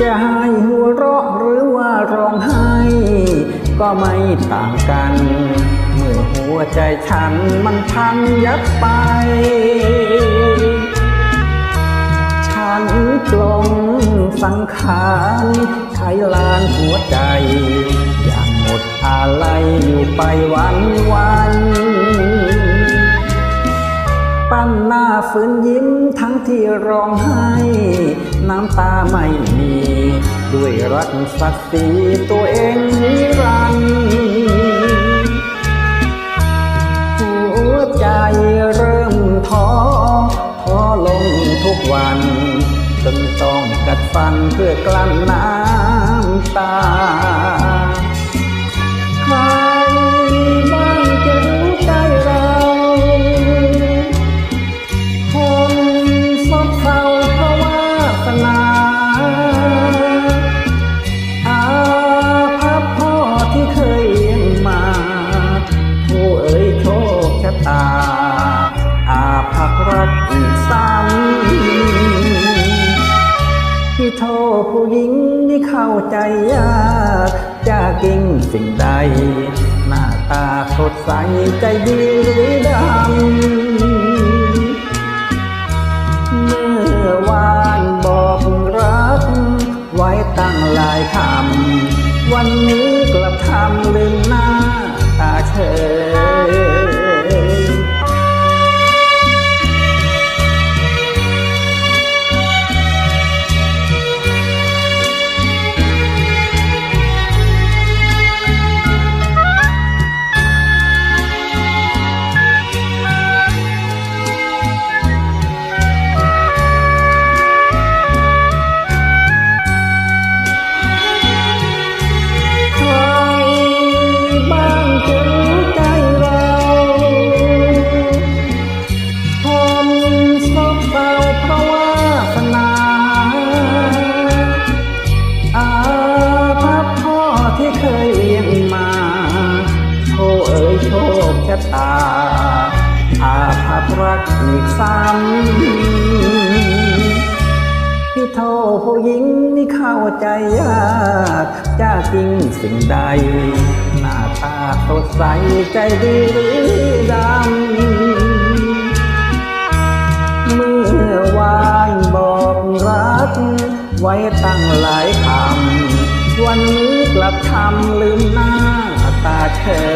จะให้หัวเราะหรือว่าร้องไห้ ก็ไม่ต่างกัน เมื่อหัวใจฉันมันพังยับไป ฉันกลงสังขารไขลานหัวใจ อย่างหมดอะไรอยู่ไปวันวัน ปั้นหน้าฝืนยิ้มทั้งที่ร้องไห้ น้ำตาไม่มี ด้วยรักศักดิ์ศรีตัวเองนิรันดร์หัวใจเริ่มท้อท้อลงทุกวัน จนต้องกัดฟันเพื่อกลั้นน้ำ ยากจะกิ่งสิ่งใด หน้าตาสดใสใจดีหรือดำเมื่อวานบอกรัก ไว้ตั้งหลายคำวันนี้กลับทำลืม ซบเศร้าเพราะวาสนาอาภัพพ่อที่เคยเลี้ยงมาโชเอ๋ยโชคชะตาอาภัพรักอีกซ้ำที่โทษผู้หญิงนี่เข้าใจยากจะจริงสิ่งใด หน้าตาสดใสใจดีหรือ ลับทำลืมหน้าตาเฉย